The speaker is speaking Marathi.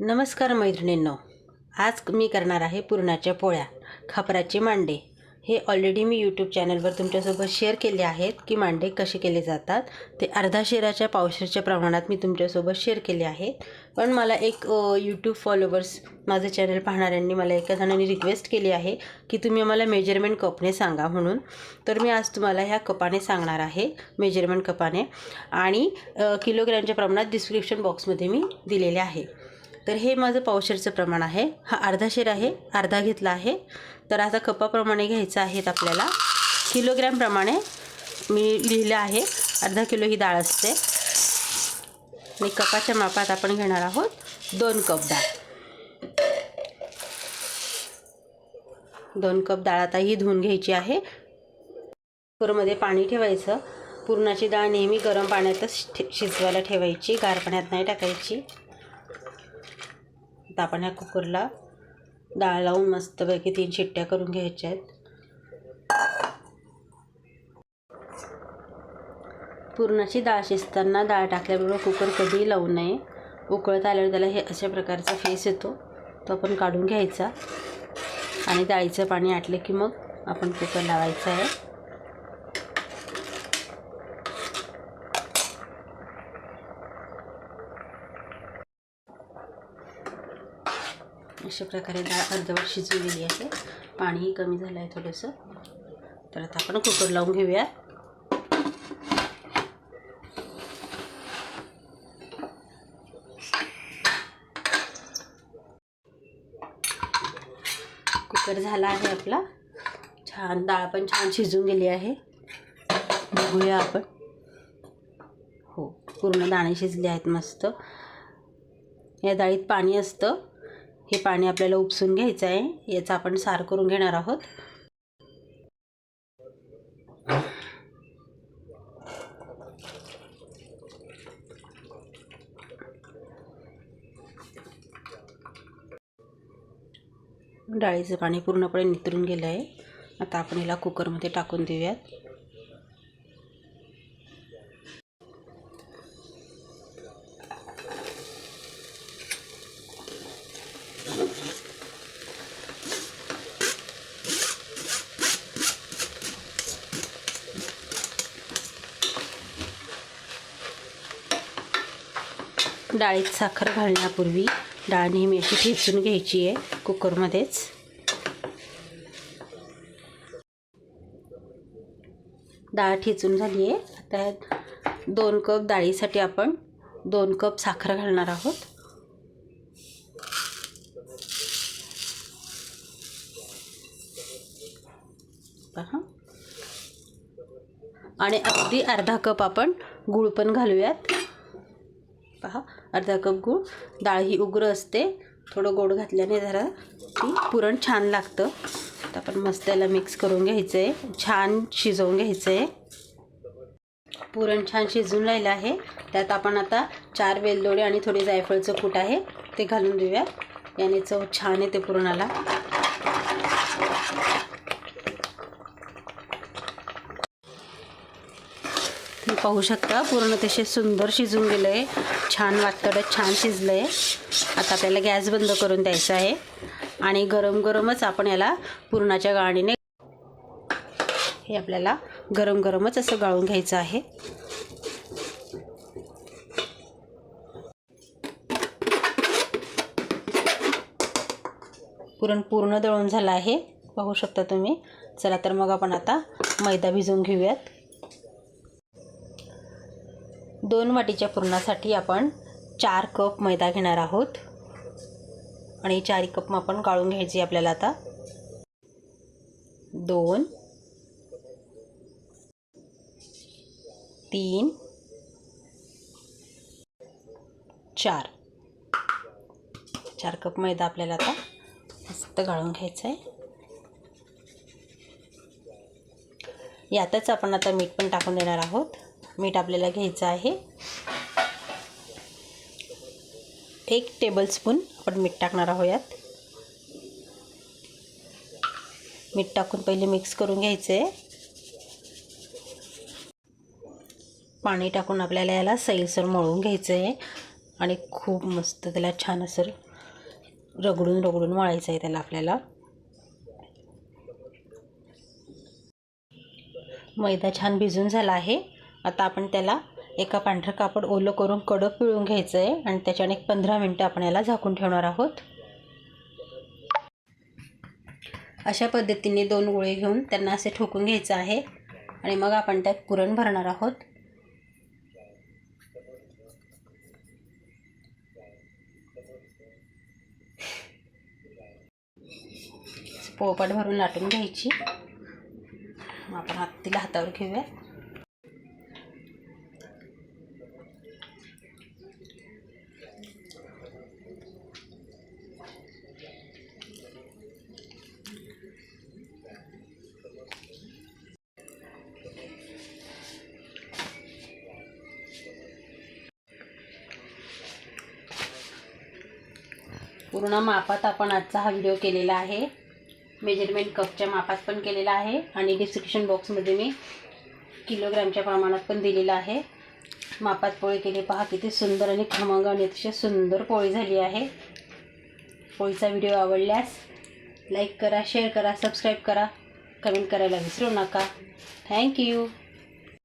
नमस्कार मैत्रिणींनो आज मी करणार आहे पुरणाच्या पोळ्या खापराचे मांडे. हे ऑलरेडी मी यूट्यूब चॅनलवर तुमच्यासोबत शेअर केले आहेत की मांडे कसे केले जातात. ते अर्धा शेराच्या पावसाच्या प्रमाणात मी तुमच्यासोबत शेअर केले आहेत. पण मला एक यूट्यूब फॉलोवर्स माझं चॅनल पाहणाऱ्यांनी मला एका जणांनी रिक्वेस्ट केली आहे की तुम्ही आम्हाला मेजरमेंट कपने सांगा म्हणून. तर मी आज तुम्हाला ह्या कपाने सांगणार आहे मेजरमेंट कपाने. आणि किलोग्रॅमच्या प्रमाणात डिस्क्रिप्शन बॉक्समध्ये मी दिलेले आहे. तर हे माझं पावशेरचं प्रमाण आहे. हा अर्धा शेर आहे अर्धा घेतला आहे. तर आता कपाप्रमाणे घ्यायचं आहेत आपल्याला. किलोग्रॅमप्रमाणे मी लिहिलं आहे. अर्धा किलो ही डाळ असते. आणि कपाच्या मापात आपण घेणार आहोत दोन कप डाळ. दोन कप डाळ आता ही धुवून घ्यायची आहे. कुकरमध्ये पाणी ठेवायचं. पुरणाची डाळ नेहमी गरम पाण्यातच ठे शिजवायला ठेवायची. गार पाण्यात नाही टाकायची. आता आपण ह्या कुकरला डाळ लावून मस्तपैकी तीन शिट्ट्या करून घ्यायच्या आहेत. पुरणाची डाळ शिजताना डाळ टाकल्याबरोबर कुकर कधीही लावू नये. उकळत आल्यावर त्याला हे अशा प्रकारचा फेस येतो. तो आपण काढून घ्यायचा आणि डाळीचं पाणी आटलं की मग आपण कुकर लावायचा आहे. अशा प्रकारे डाळ अर्धवट शिजवलेली आहे. पाणीही कमी झालं आहे थोडंसं. तर आता आपण कुकर लावून घेऊया. कुकर झाला आहे आपला. छान डाळ पण छान शिजून गेली आहे. बघूया आपण. हो पूर्ण दाणे शिजले आहेत मस्त. या डाळीत पाणी असतं. हे पाणी आपल्याला उपसून घ्यायचं आहे. याचा आपण सार करून घेणार आहोत. डाळीचं पाणी पूर्णपणे नितरून गेलं आहे. आता आपण याला कुकरमध्ये टाकून देऊयात. डाळीत साखर घालण्यापूर्वी डाळ नेहमी अशी ठेचून घ्यायची आहे कुकरमध्येच. डाळ ठेचून झाली आहे आता दोन कप डाळीसाठी आपण दोन कप साखर घालणार आहोत. पहा. आणि अगदी अर्धा कप आपण गूळ पण घालूयात. पहा. अर्धा कप गूळ. डाळ ही उग्र असते. थोडं गोड घातल्याने जरा ती पुरण छान लागतं. तर आपण मस्त याला मिक्स करून घ्यायचं आहे छान शिजवून घ्यायचं आहे पुरण छान शिजून राहिलं आहे. त्यात आपण आता चार वेलदोडे आणि थोडे जायफळचं कूट आहे ते घालून देऊया याने चव छान येते पुरणाला. आपण पाहू शकता. पूर्ण तसे सुंदर शिजून गेलं आहे छान वाटतं छान शिजलं आहे आता आपल्याला गॅस बंद करून द्यायचा आहे. आणि गरम गरमच आपण याला पुरणाच्या गाळणीने हे आपल्याला गरम गरमच असं गाळून घ्यायचं आहे. पुरण पूर्ण दळून झालं आहे. पाहू शकता तुम्ही. चला तर मग आपण आता मैदा भिजवून घेऊयात. दोन वाटीच्या पुरणासाठी आपण चार कप मैदा घेणार आहोत. आणि चारही कप आपण गाळून घ्यायची आपल्याला आता. दोन तीन चार. चार कप मैदा आपल्याला आता मस्त गाळून घ्यायचा आहे यातच आपण आता मीठ पण टाकून देणार आहोत. मीठ आपल्याला घ्यायचं आहे. एक टेबलस्पून आपण मीठ टाकणार आहोत. यात मीठ टाकून पहिले मिक्स करून घ्यायचं. आहे पाणी टाकून आपल्याला याला सैलसर मळून घ्यायचं आहे आणि खूप मस्त त्याला छान असं रगडून रगडून मळायचं आहे त्याला आपल्याला. मैदा छान भिजून झाला आहे. आता आपण त्याला एका पांढरं कापड ओलं करून कडक पिळून घ्यायचं आहे आणि त्याच्याने एक पंधरा मिनटं आपण याला झाकून ठेवणार आहोत. अशा पद्धतीने दोन गोळे घेऊन त्यांना असे ठोकून घ्यायचं आहे आणि मग आपण त्यात पुरण भरणार आहोत. पोळपाट भरून लाटून घ्यायची. आपण हात तिला हातावर घेऊया. पूर्ण मापात आपण आजचा हा व्हिडिओ केलेला आहे. मेजरमेंट कपच्या मापात पण केलेला आहे. आणि डिस्क्रिप्शन बॉक्समध्ये मी किलोग्रॅमच्या प्रमाणात पण दिलेलं आहे. मापात पोळी केली. पहा किती सुंदर आणि खमंग आणि अतिशय सुंदर पोळी झाली आहे. पोळीचा व्हिडिओ आवडल्यास लाईक करा शेअर करा सबस्क्राईब करा. कमेंट करायला विसरू नका. थँक्यू